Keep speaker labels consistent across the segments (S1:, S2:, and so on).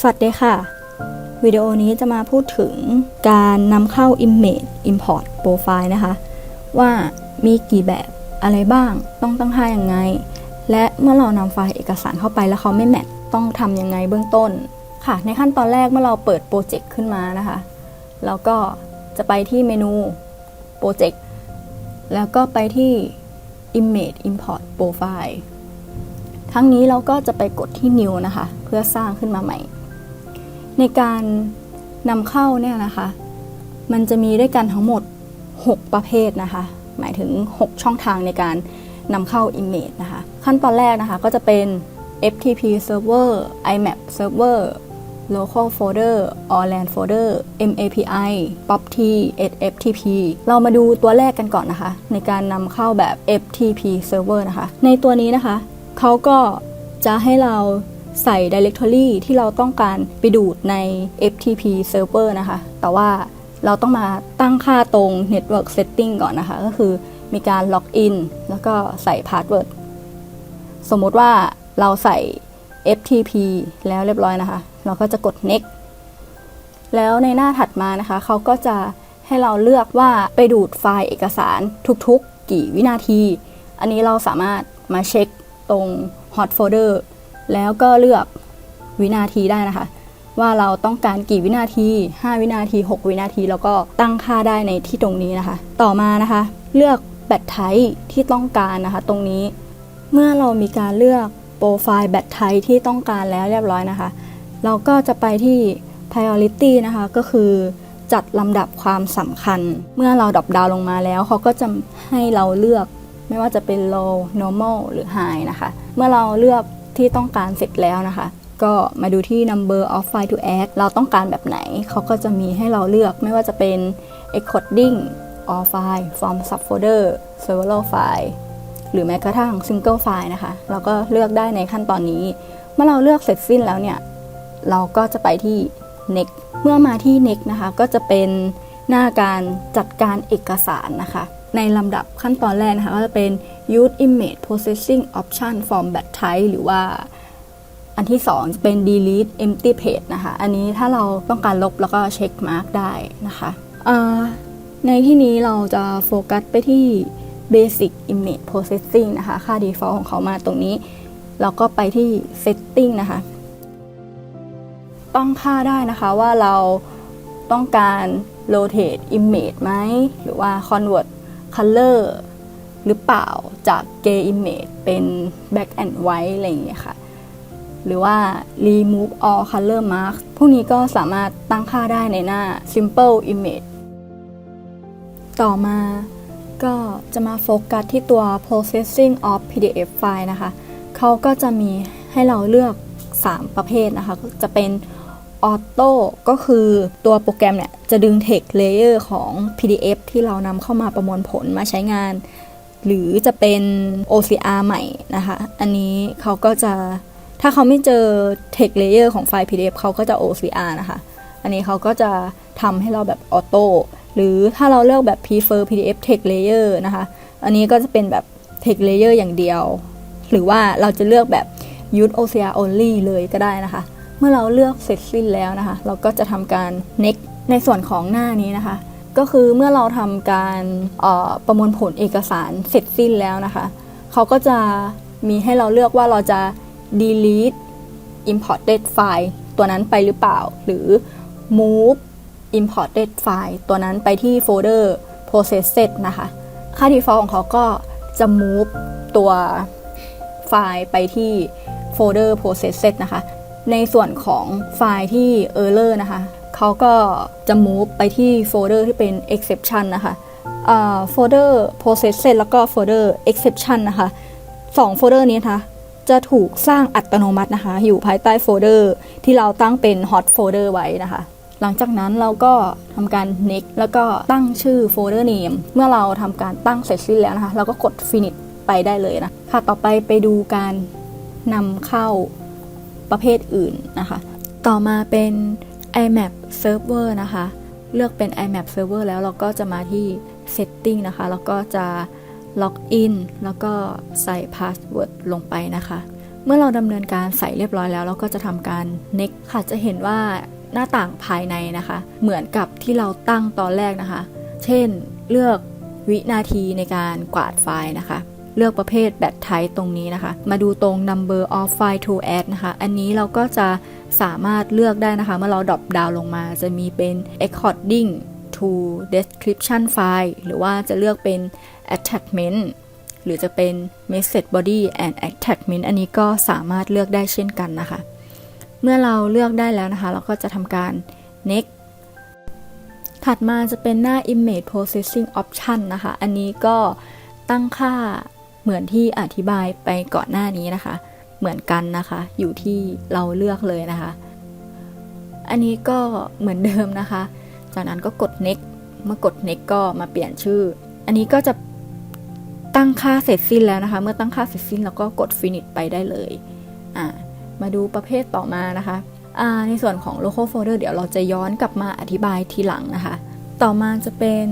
S1: สวัสดีค่ะ วิดีโอนี้จะมาพูดถึงการนำเข้า Image Import Profile นะคะ ว่ามีกี่แบบอะไรบ้าง ต้องตั้งค่ายังไง และเมื่อเรานำไฟล์เอกสารเข้าไปแล้วเขาไม่แมทต้องทำยังไงเบื้องต้นค่ะ ในขั้นตอนแรกเมื่อเราเปิดโปรเจกต์ขึ้นมานะคะ แล้วก็จะไปที่เมนูโปรเจกต์แล้วก็ไปที่ Image Import Profile ทั้งนี้เราก็จะไปกดที่ New นะคะ เพื่อสร้างขึ้นมาใหม่ ในการนำเข้าเนี่ยนะคะ มันจะมีด้วยกันทั้งหมด 6 ประเภทนะคะ หมายถึง 6 ช่องทางในการนำเข้า Image นะคะ ขั้นตอนแรกนะคะก็จะเป็น FTP Server IMAP Server Local Folder or LAN Folder MAPI POP-T FTP เรามาดูตัวแรกกันก่อนนะคะ ในการนำเข้าแบบ FTP Server นะคะ ในตัวนี้นะคะ เขาก็จะให้เรา ใส่ directory ที่เราต้องการไปดูดใน FTP server นะคะ แต่ว่าเราต้องมาตั้งค่าตรง network setting ก่อนนะคะ ก็คือมีการล็อกอินแล้วก็ใส่ password สมมติว่าเราใส่ FTP แล้วเรียบร้อยนะคะ เราก็จะกด next แล้วในหน้าถัดมานะคะ เขาก็จะให้เราเลือกว่าไปดูดไฟล์เอกสารทุกๆ กี่วินาที อันนี้เราสามารถมาเช็คตรง hot folder แล้วก็เลือกวินาทีได้นะคะ ว่าเราต้องการกี่วินาที 5 วินาที 6 วินาที แล้วก็ตั้งค่าได้ในที่ตรงนี้นะคะ ต่อมานะคะ เลือกแบตไทป์ที่ต้องการนะคะ ตรงนี้เมื่อเรามีการเลือกโปรไฟล์แบตไทป์ที่ต้องการแล้วเรียบร้อยนะคะ เราก็จะไปที่ priority นะคะก็คือจัดลำดับความสำคัญ เมื่อเราดรอปดาวลงมาแล้ว เขาก็จะให้เราเลือกไม่ว่าจะเป็น low normal หรือ high นะคะ เมื่อเราเลือก ที่ต้องการเสร็จแล้วนะคะ ก็มาดูที่ number of file to add เราต้องการแบบไหน เขาก็จะมีให้เราเลือกไม่ว่าจะเป็น encoding all file from subfolder several file หรือแม้กระทั่ง single file นะคะ เราก็เลือกได้ในขั้นตอนนี้ เมื่อเราเลือกเสร็จสิ้นแล้วเนี่ย เราก็จะไปที่ next เมื่อมาที่ next นะคะ ก็จะเป็นหน้าการจัดการเอกสารนะคะ ในลำดับขั้นตอนแรกนะคะก็จะเป็น use image processing option from bat type หรือว่าอันที่ 2 จะเป็น delete empty page นะคะ อันนี้ถ้าเราต้องการลบแล้วก็เช็คมาร์กได้นะคะในที่นี้เราจะโฟกัสไปที่ basic image processing นะคะ ค่า default ของเขามาตรงนี้เราก็ไปที่ setting นะคะ ตั้งค่าได้นะคะว่าเราต้องการ rotate image ไหม หรือว่า convert color หรือเปล่าจาก Gay image เป็น black and white อะไรอย่างเงี้ยค่ะ หรือว่า remove all color marks พวกนี้ก็สามารถตั้งค่าได้ในหน้า simple image ต่อมาก็จะมาโฟกัสที่ตัว processing of PDF file นะคะ เขาก็จะมีให้เราเลือก 3 ประเภทนะคะก็จะเป็น Auto ก็คือตัวโปรแกรมเนี่ย จะดึง text layer ของ PDF ที่เรานำเข้ามาประมวลผลมาใช้งาน หรือจะเป็น OCR ใหม่นะคะ อันนี้เขาก็จะถ้าเขาไม่เจอ text layer ของไฟล์ PDF เขาก็จะ OCR นะคะ อันนี้เขาก็จะทำให้เราแบบออโต้หรือถ้าเราเลือกแบบ prefer PDF text layer นะคะ อันนี้ก็จะเป็นแบบ text layer อย่างเดียว หรือว่าเราจะเลือกแบบ use OCR only เลยก็ได้นะคะ มื่อเราเลือกเสร็จสิ้นแล้วนะคะ เราก็จะทำการ next ในส่วนของหน้านี้นะคะ ก็คือเมื่อเราทำการออประมวลผลเอกสารเสร็จสิ้นแล้วนะคะเขาก็จะมีให้เราเลือกว่าเราจะ delete imported file ตัวนั้นไปหรือเปล่า หรือ move imported file ตัวนั้นไปที่โฟลเดอร์ processed นะคะ ค่า default ของเขาก็จะ move ตัวไฟล์ไปที่โฟลเดอร์ processed นะคะ ในส่วนของไฟล์ที่ error นะคะเขาก็จะ move ไปที่โฟลเดอร์ที่เป็น exception นะคะโฟลเดอร์ processed แล้วก็โฟลเดอร์ exception นะคะสองโฟลเดอร์นี้นะคะจะถูกสร้างอัตโนมัตินะคะ อยู่ภายใต้โฟลเดอร์ที่เราตั้งเป็น hot folder ไว้นะคะ หลังจากนั้นเราก็ทำการ next แล้วก็ตั้งชื่อโฟลเดอร์ name เมื่อเราทำการตั้งเสร็จสิ้นแล้วนะคะ เราก็กด finish ไปได้เลยนะ ค่ะ ต่อไปไปดูการนำเข้า ประเภทอื่นนะคะ ต่อมาเป็น IMAP server นะคะ เลือกเป็น IMAP server แล้วเราก็จะมาที่ setting นะคะ แล้วก็จะล็อกอินแล้วก็ใส่พาสเวิร์ดลงไปนะคะ เมื่อเราดำเนินการใส่เรียบร้อยแล้ว เราก็จะทำการ next ค่ะ จะเห็นว่าหน้าต่างภายในนะคะ เหมือนกับที่เราตั้งตอนแรกนะคะ เช่น เลือกวินาทีในการกวาดไฟล์นะคะ เลือกประเภทแบตไทป์ตรงนี้นะคะ มาดูตรง number of file to add นะคะ อันนี้เราก็จะสามารถเลือกได้นะคะเมื่อเราดรอปดาวลงมาจะมีเป็น according to description file หรือว่าจะเลือกเป็น attachment หรือจะเป็น message body and attachment อันนี้ก็สามารถเลือกได้เช่นกันนะคะ เมื่อเราเลือกได้แล้วนะคะ เราก็จะทำการ next ถัดมาจะเป็นหน้า image processing option นะคะ อันนี้ก็ตั้งค่า เหมือนที่อธิบายไปก่อนหน้านี้นะคะ เหมือนกันนะคะ อยู่ที่เราเลือกเลยนะคะ อันนี้ก็เหมือนเดิมนะคะ จากนั้นก็กด next เมื่อกด next ก็มาเปลี่ยนชื่อ อันนี้ก็จะตั้งค่าเสร็จสิ้นแล้วนะคะ เมื่อตั้งค่าเสร็จสิ้นเราก็กด finish ไปได้เลยอ่ามาดูประเภทต่อมานะคะในส่วนของ local folder เดี๋ยวเราจะย้อนกลับมาอธิบายทีหลังนะคะ ต่อมาจะเป็น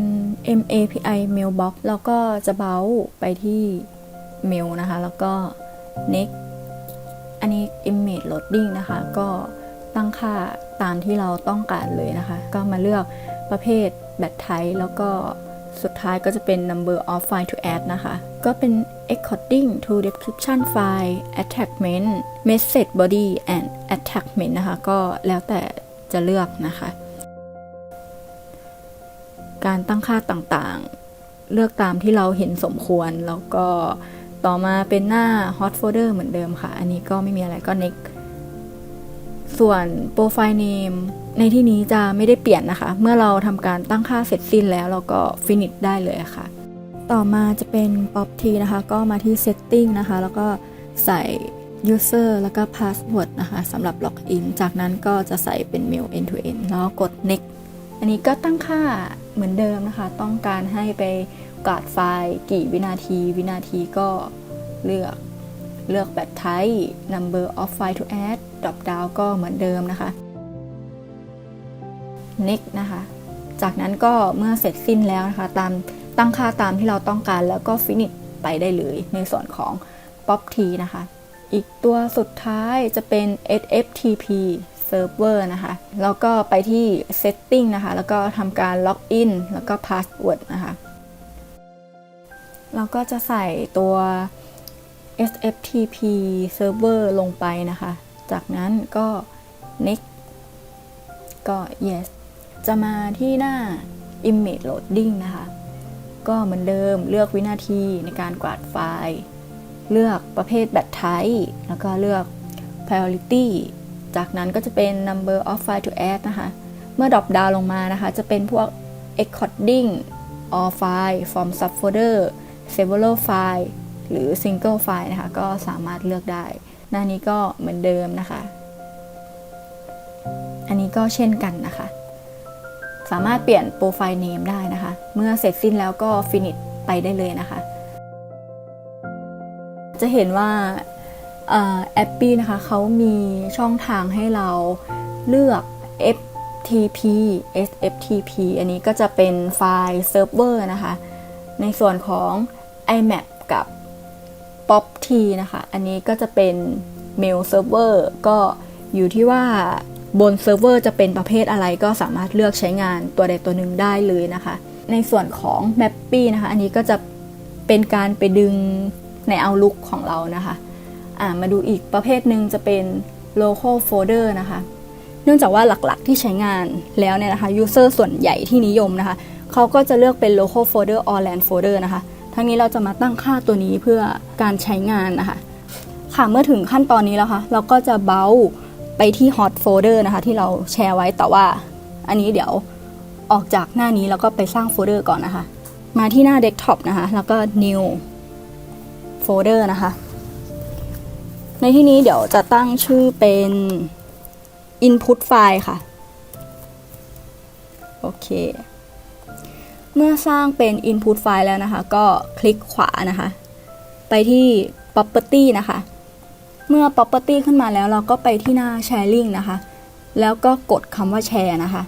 S1: MAPI mailbox แล้วก็จะเบ้าไปที่ mail นะคะ แล้วก็ next อันนี้ image loading นะคะ ก็ตั้งค่าตามที่เราต้องการเลยนะคะ ก็มาเลือกประเภท แบตไทป์แล้วก็สุดท้ายก็จะเป็น number of file to add นะคะ ก็เป็น according to description file attachment message body and attachment นะคะ ก็แล้วแต่จะเลือกนะคะ การตั้งค่าต่างๆ เลือกตามที่เราเห็นสมควรแล้วก็ ต่อมาเป็นหน้า hot folder เหมือนเดิมค่ะ อันนี้ก็ไม่มีอะไรก็ next ส่วน profile name ในที่นี้จะไม่ได้เปลี่ยนนะคะ เมื่อเราทำการตั้งค่าเสร็จสิ้นแล้วเราก็ finish ได้เลยค่ะ ต่อมาจะเป็น pop t นะคะ ก็มาที่ setting นะคะ แล้วก็ใส่ user แล้วก็ password นะคะสำหรับ login จากนั้นก็จะใส่เป็น mail end to end แล้วกด next อันนี้ก็ตั้งค่าเหมือนเดิมนะคะ ต้องการให้ไป กาดไฟล์กี่วินาที วินาทีก็เลือกเลือกแบตไทป์ number of file to add drop down ก็เหมือนเดิมนะคะ next นะคะ จากนั้นก็เมื่อเสร็จสิ้นแล้วนะคะ ตามตั้งค่าตามที่เราต้องการแล้วก็ finish ไปได้เลยในส่วนของ pop t นะคะ อีกตัวสุดท้ายจะเป็น sftp server นะคะ แล้วก็ไปที่ setting นะคะ แล้วก็ทำการ login แล้วก็ password นะคะ เราก็จะใส่ตัว SFTP server ลงไปนะคะ จากนั้นก็ next ก็ yes จะมาที่หน้า image loading นะคะ ก็เหมือนเดิมเลือกวินาทีในการกวาดไฟล์ เลือกประเภทแบตไทป์แล้วก็เลือก priority จากนั้นก็จะเป็น number of file to add นะคะ เมื่อดรอปดาวลงมานะคะ จะเป็นพวก according all file from subfolder several file หรือ single file นะคะ ก็สามารถเลือกได้ หน้านี้ก็เหมือนเดิมนะคะ อันนี้ก็เช่นกันนะคะ สามารถเปลี่ยน profile name ได้นะคะ เมื่อเสร็จสิ้นแล้วก็ finish ไปได้เลยนะคะ จะเห็นว่าแอปปี้นะคะเขามีช่องทางให้เราเลือก FTP SFTP อันนี้ก็จะเป็นไฟล์เซิร์ฟเวอร์นะคะ ในส่วนของ IMAP กับ POP-T นะคะ อันนี้ก็จะเป็น Mail Server ก็อยู่ที่ว่าบนเซิร์ฟเวอร์จะเป็นประเภทอะไรก็สามารถเลือกใช้งานตัวใดตัวหนึ่งได้เลยนะคะ ในส่วนของ Mappy นะคะ อันนี้ก็จะเป็นการไปดึงใน Outlook ของเรานะคะมาดูอีกประเภทหนึ่งจะเป็น local folder นะคะ เนื่องจากว่าหลักๆที่ใช้งานแล้วเนี่ยนะคะ user ส่วนใหญ่ที่นิยมนะคะ เขาก็จะเลือกเป็น local folder or land folder นะคะ ทั้งนี้เราจะมาตั้งค่าตัวนี้เพื่อการใช้งานนะคะ ค่ะเมื่อถึงขั้นตอนนี้แล้วค่ะ เราก็จะเบ้าไปที่ hot folder นะคะที่เราแชร์ไว้แต่ว่า อันนี้เดี๋ยวออกจากหน้านี้แล้วก็ไปสร้างโฟลเดอร์ก่อนนะคะ มาที่หน้า desktop นะคะ แล้วก็ new folder นะคะ ในที่นี้เดี๋ยวจะตั้งชื่อเป็น input file ค่ะ โอเค เมื่อสร้างเป็น input file แล้วนะคะ ก็คลิกขวานะคะ ไปที่ property นะคะ เมื่อ property ขึ้นมาแล้วเราก็ไปที่หน้า sharing นะคะ แล้วก็กดคำว่าแชร์นะคะ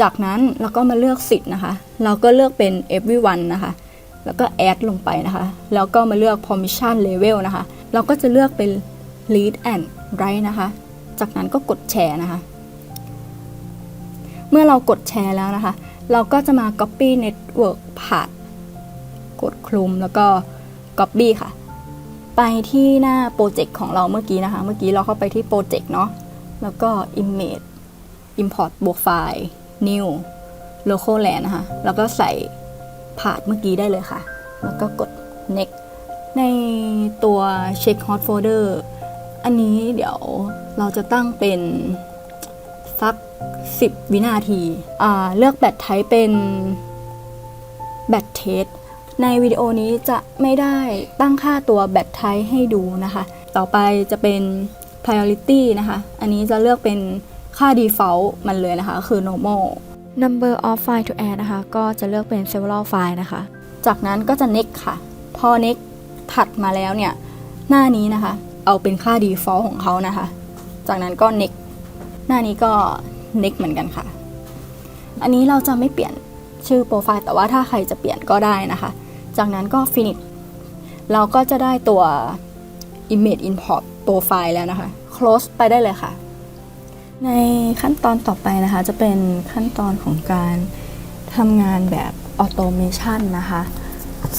S1: จากนั้นเราก็มาเลือกสิทธิ์นะคะ เราก็เลือกเป็น everyone นะคะ แล้วก็ add ลงไปนะคะ แล้วก็มาเลือก permission level นะคะ เราก็จะเลือกเป็น read and write นะคะ จากนั้นก็กดแชร์นะคะ เมื่อเรากดแชร์แล้วนะคะ เราก็จะมา copy network ผ่านกดคลุมแล้วก็ copy ค่ะ ไปที่หน้าโปรเจกต์ของเราเมื่อกี้นะคะ เมื่อกี้เราเข้าไปที่โปรเจกต์เนาะแล้วก็ image import บวกไฟล์ new local land นะคะ แล้วก็ใส่ผ่านเมื่อกี้ได้เลยค่ะ แล้วก็กด next ในตัว check hot folder อันนี้เดี๋ยวเราจะตั้งเป็นสัก 10 วินาทีอ่าเลือกแบตไทป์เป็นแบตเทสในวิดีโอนี้จะไม่ได้ตั้งค่าตัวแบตไทป์ให้ดูนะคะ ต่อไปจะเป็น priority นะคะ อันนี้จะเลือกเป็นค่า default มันเลยนะคะ คือ normal number of file to add นะคะ ก็จะเลือกเป็น several file นะคะ จากนั้นก็จะ next ค่ะ พอ next ถัดมาแล้วเนี่ย หน้านี้นะคะ เอาเป็นค่า default ของเขานะคะ จากนั้นก็ next หน้านี้ก็ next เหมือนกันค่ะ อันนี้เราจะไม่เปลี่ยนชื่อโปรไฟล์แต่ว่าถ้าใครจะเปลี่ยนก็ได้นะคะ จากนั้นก็ finish เราก็จะได้ตัว image import profile แล้วนะคะ close ไปได้เลยค่ะ ในขั้นตอนต่อไปนะคะ จะเป็นขั้นตอนของการทำงานแบบออโตเมชันนะคะ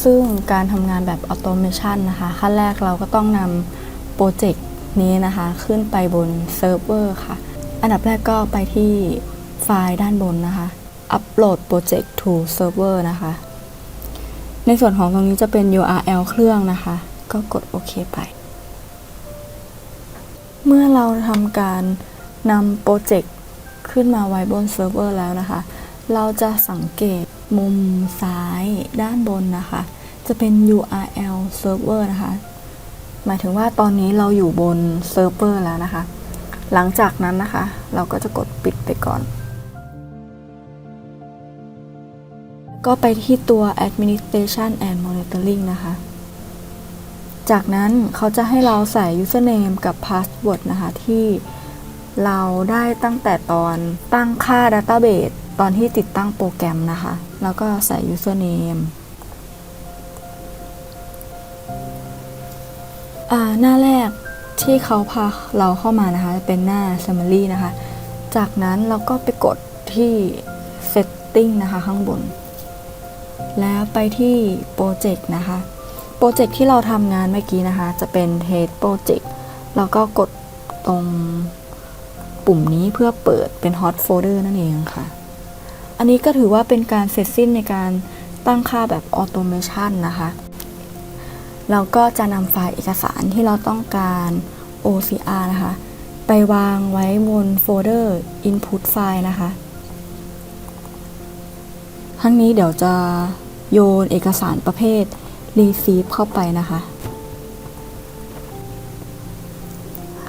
S1: ซึ่งการทำงานแบบออโตเมชันนะคะ ขั้นแรกเราก็ต้องนำโปรเจกต์นี้นะคะ ขึ้นไปบนเซิร์ฟเวอร์ค่ะ อันดับแรกก็ไปที่ไฟล์ด้านบนนะคะ Upload Project to Server นะคะ ในส่วนของตรงนี้จะเป็น URL เครื่องนะคะ ก็กดโอเคไป เมื่อเราทำการนำโปรเจกต์ขึ้นมาไว้บนเซิร์ฟเวอร์แล้วนะคะ เราจะสังเกตมุมซ้ายด้านบนนะคะ จะเป็น URL server นะคะ หมายถึงว่าตอนนี้เราอยู่บนเซิร์ฟเวอร์แล้วนะคะ หลังจากนั้นนะคะ เราก็จะกดปิดไปก่อน ก็ไปที่ตัว administration and monitoring นะคะ จากนั้นเขาจะให้เราใส่ username กับ password นะคะ ที่เราได้ตั้งแต่ตอนตั้งค่า database ตอนที่ติดตั้งโปรแกรมนะคะ แล้วก็ใส่ username อ่าหน้าแรก ที่เขาพาเราเข้ามานะคะจะเป็นหน้า summary นะคะ จากนั้นเราก็ไปกดที่ setting นะคะข้างบน แล้วไปที่โปรเจกต์นะคะ โปรเจกต์ที่เราทำงานเมื่อกี้นะคะ จะเป็น test project แล้วก็กดตรงปุ่มนี้เพื่อเปิดเป็น hot folder นั่นเองค่ะ อันนี้ก็ถือว่าเป็นการเสร็จสิ้นในการตั้งค่าแบบ automation นะคะ เราก็จะนำไฟล์เอกสารที่เราต้องการ OCR นะคะ ไปวางไว้บนโฟลเดอร์ input file นะคะทั้งนี้เดี๋ยวจะโยนเอกสารประเภท receive เข้าไปนะคะ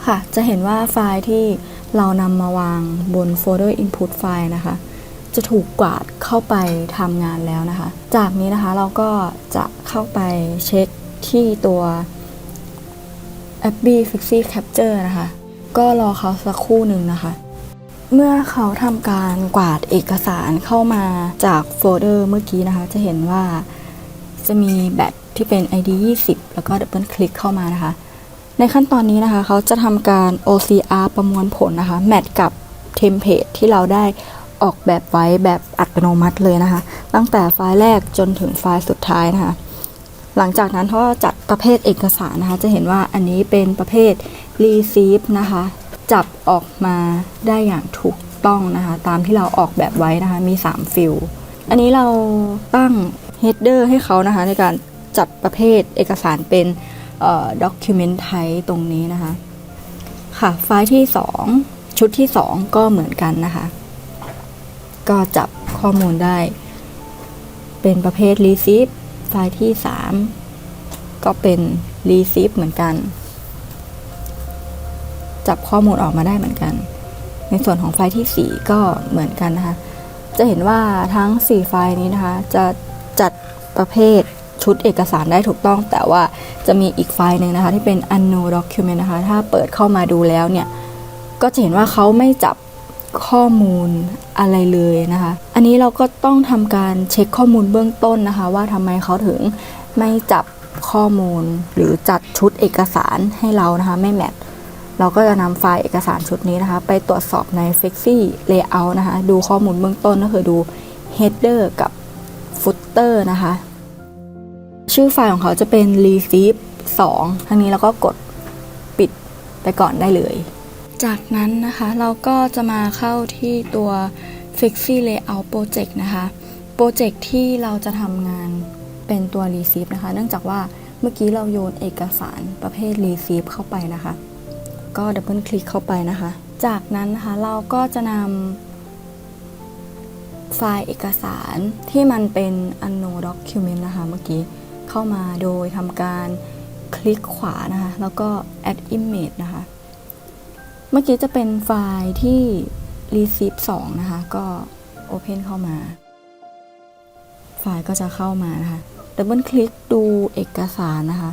S1: ค่ะ จะเห็นว่าไฟล์ที่เรานำมาวางบนโฟลเดอร์ input file นะคะ จะถูกกวาดเข้าไปทำงานแล้วนะคะ จากนี้นะคะเราก็จะเข้าไปเช็ค ที่ตัว a b b y Fixie Capture นะคะ ก็รอเขาสักครู่หนึ่งนะคะ เมื่อเขาทำการกวาดเอกสารเข้ามาจากโฟลเดอร์เมื่อกี้นะคะ จะเห็นว่าจะมีแบตที่เป็น ID 20 แล้วก็ดับเบิลคลิกเข้ามานะคะ ในขั้นตอนนี้นะคะ เขาจะทำการ OCR ประมวลผลนะคะ แมทกับเทมเพลตที่เราได้ออกแบบไว้แบบอัตโนมัติเลยนะคะ ตั้งแต่ไฟล์แรกจนถึงไฟล์สุดท้ายนะคะ หลังจากนั้นเขาจัดประเภทเอกสารนะคะ จะเห็นว่าอันนี้เป็นประเภท receive นะคะ จับออกมาได้อย่างถูกต้องนะคะ ตามที่เราออกแบบไว้นะคะ มี 3 ฟิลอันนี้เราตั้ง header ให้เขานะคะ ในการจัดประเภทเอกสารเป็นเอ่อ document type ตรงนี้นะคะ ค่ะไฟล์ที่ 2 ชุดที่ 2 ก็เหมือนกันนะคะ ก็จับข้อมูลได้ เป็นประเภท receive ไฟล์ที่ 3 ก็เป็น receive เหมือนกัน จับข้อมูลออกมาได้เหมือนกัน ในส่วนของไฟล์ที่ 4 ก็เหมือนกันนะคะ จะเห็นว่าทั้ง 4 ไฟล์นี้นะคะ จะจัดประเภทชุดเอกสารได้ถูกต้อง แต่ว่าจะมีอีกไฟล์หนึ่งนะคะ ที่เป็น unknown document นะคะ ถ้าเปิดเข้ามาดูแล้วเนี่ย ก็จะเห็นว่าเขาไม่จับ ข้อมูลอะไรเลยนะคะ อันนี้เราก็ต้องทำการเช็คข้อมูลเบื้องต้นนะคะ ว่าทำไมเขาถึงไม่จับข้อมูลหรือจัดชุดเอกสารให้เรานะคะ ไม่แมทเราก็จะนำไฟล์เอกสารชุดนี้นะคะ ไปตรวจสอบใน Flexi Layout นะคะ ดูข้อมูลเบื้องต้นก็คือดู Header กับ Footer นะคะ ชื่อไฟล์ของเขาจะเป็น receive 2ทั้งนี้เราก็กดปิดไปก่อนได้เลย จากนั้นนะคะเราก็จะมาเข้าที่ตัว Flexi Layout Project นะคะโปรเจกต์ที่เราจะทำงานเป็นตัว receive นะคะ เนื่องจากว่าเมื่อกี้เราโยนเอกสารประเภท receive เข้าไปนะคะ ก็ดับเบิลคลิกเข้าไปนะคะ จากนั้นนะคะเราก็จะนำไฟล์เอกสารที่มันเป็น unknown document นะคะ เมื่อกี้เข้ามาโดยทำการคลิกขวานะคะ แล้วก็ add image นะคะ เมื่อกี้จะเป็นไฟล์ที่ receive 2 นะคะ ก็ open เข้ามา ไฟล์ก็จะเข้ามานะคะดับเบิลคลิกดูเอกสารนะคะ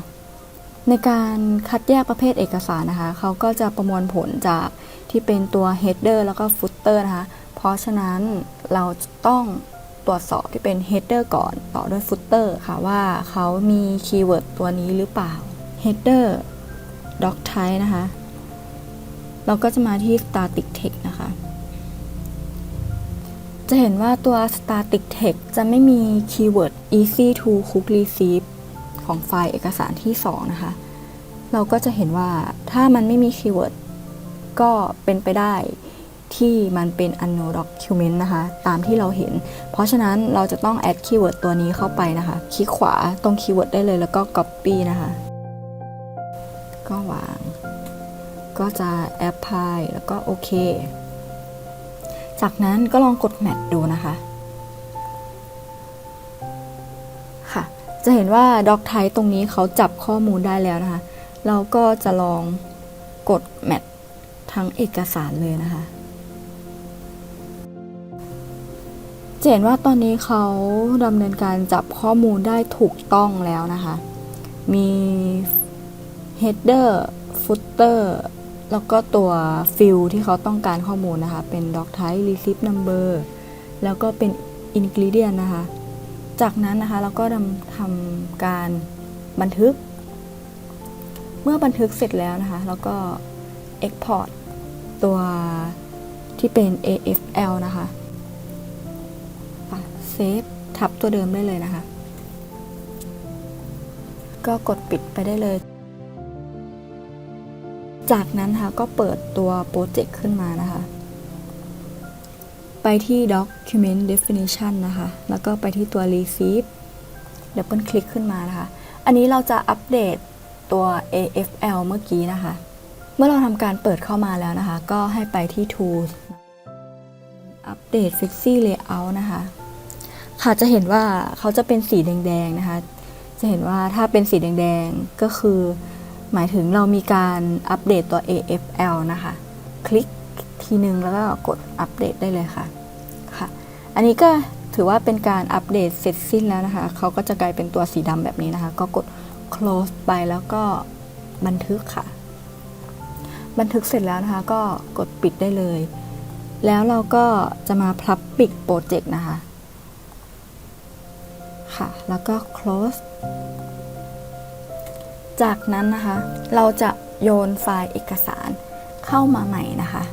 S1: ในการคัดแยกประเภทเอกสารนะคะ เขาก็จะประมวลผลจากที่เป็นตัว header แล้วก็ footer นะคะ เพราะฉะนั้นเราต้องตรวจสอบที่เป็น header ก่อนต่อด้วย footer ค่ะว่าเขามีคีย์เวิร์ดตัวนี้หรือเปล่า header doc type นะคะ เราก็จะมาที่ static text นะคะ จะเห็นว่าตัว static text จะไม่มีคีย์เวิร์ด easy to cook receive ของไฟล์เอกสารที่ 2 นะคะ เราก็จะเห็นว่าถ้ามันไม่มีคีย์เวิร์ดก็เป็นไปได้ที่มันเป็น unknown document นะคะ ตามที่เราเห็น เพราะฉะนั้นเราจะต้อง add คีย์เวิร์ดตัวนี้เข้าไปนะคะ คลิกขวาตรงคีย์เวิร์ดได้เลยแล้วก็ copy นะคะ ก็วาง ก็จะ apply แล้วก็โอเค จากนั้นก็ลองกด match ดูนะคะ ค่ะ จะเห็นว่า doc type ตรงนี้เขาจับข้อมูลได้แล้วนะคะ เราก็จะลองกด match ทั้งเอกสารเลยนะคะจะเห็นว่าตอนนี้เขาดำเนินการจับข้อมูลได้ถูกต้องแล้วนะคะ มี header footer แล้วก็ตัว field ที่เขาต้องการข้อมูลนะคะ เป็น doc type receipt number แล้วก็เป็น ingredient นะคะ จากนั้นนะคะเราก็ทำทำการบันทึก เมื่อบันทึกเสร็จแล้วนะคะ แล้วก็ export ตัวที่เป็น AFL นะคะเซฟทับตัวเดิมได้เลยนะคะ ก็กดปิดไปได้เลย จากนั้นค่ะก็เปิดตัวโปรเจกต์ขึ้นมานะคะ ไปที่ document definition นะคะ แล้วก็ไปที่ตัว receive ดับเบิลคลิกขึ้นมานะคะ อันนี้เราจะอัปเดตตัว AFL เมื่อกี้นะคะ เมื่อเราทำการเปิดเข้ามาแล้วนะคะ ก็ให้ไปที่ tools อัปเดต Flexi Layout นะคะ ค่ะจะเห็นว่าเขาจะเป็นสีแดงๆนะคะ จะเห็นว่าถ้าเป็นสีแดงๆก็คือ หมายถึงเรามีการอัปเดตตัว AFL นะคะ คลิกทีนึงแล้วก็กดอัปเดตได้เลยค่ะค่ะ อันนี้ก็ถือว่าเป็นการอัปเดตเสร็จสิ้นแล้วนะคะ เขาก็จะกลายเป็นตัวสีดำแบบนี้นะคะ ก็กด close ไปแล้วก็บันทึกค่ะ บันทึกเสร็จแล้วนะคะ ก็กดปิดได้เลย แล้วเราก็จะมาพับปิดโปรเจกต์นะคะ ค่ะ แล้วก็ close จากนั้นนะคะ เราจะโยนไฟล์เอกสารเข้ามาใหม่นะคะ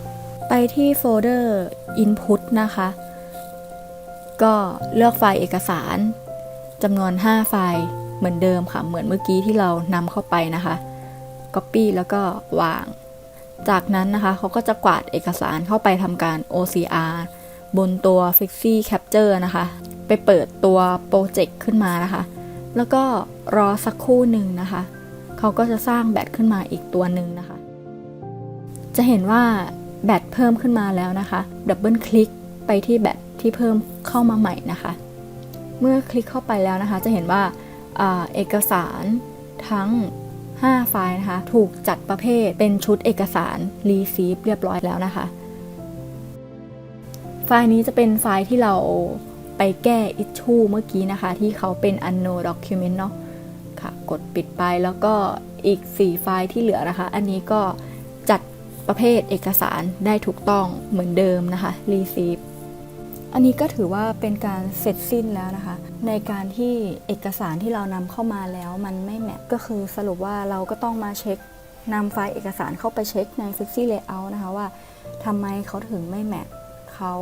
S1: ไปที่โฟลเดอร์ input นะคะ ก็เลือกไฟล์เอกสารจำนวน 5 ไฟล์เหมือนเดิมค่ะ เหมือนเมื่อกี้ที่เรานำเข้าไปนะคะ copy แล้วก็วาง จากนั้นนะคะเขาก็จะกวาดเอกสารเข้าไปทำการ OCR บนตัว Fixie Capture นะคะ ไปเปิดตัวโปรเจกต์ขึ้นมานะคะ แล้วก็รอสักครู่หนึ่งนะคะ เขาก็จะสร้างแบตขึ้นมาอีกตัวหนึ่งนะคะ จะเห็นว่าแบตเพิ่มขึ้นมาแล้วนะคะดับเบิลคลิกไปที่แบตที่เพิ่มเข้ามาใหม่นะคะ เมื่อคลิกเข้าไปแล้วนะคะ จะเห็นว่าอเอกสารทั้ง 5 ไฟล์นะคะ ถูกจัดประเภทเป็นชุดเอกสาร receive เรียบร้อยแล้วนะคะ ไฟล์นี้จะเป็นไฟล์ที่เราไปแก้ issue เมื่อกี้นะคะ ที่เขาเป็น unknown document เนาะ ค่ะ กดปิดไปแล้วก็อีก 4 ไฟล์ที่เหลือนะคะ อันนี้ก็จัดประเภทเอกสารได้ถูกต้องเหมือนเดิมนะคะ receive อันนี้ก็ถือว่าเป็นการเสร็จสิ้นแล้วนะคะ ในการที่เอกสารที่เรานำเข้ามาแล้วมันไม่แมทก็คือสรุปว่าเราก็ต้องมาเช็คนำไฟล์เอกสารเข้าไปเช็คใน Fixie Layout นะคะว่าทำไมเขาถึงไม่แมทเขา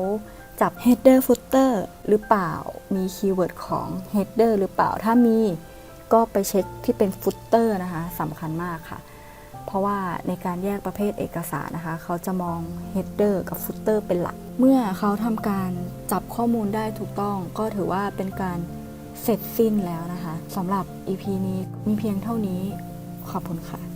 S1: จับ header footer หรือเปล่า มีคีย์เวิร์ดของ header หรือเปล่า ถ้ามี ก็ไปเช็คที่เป็นฟุตเตอร์นะคะสำคัญมากค่ะ เพราะว่าในการแยกประเภทเอกสารนะคะ เขาจะมองเฮดเดอร์กับฟุตเตอร์เป็นหลัก เมื่อเขาทำการจับข้อมูลได้ถูกต้อง ก็ถือว่าเป็นการเสร็จสิ้นแล้วนะคะสำหรับ EP นี้มีเพียงเท่านี้ขอบคุณค่ะ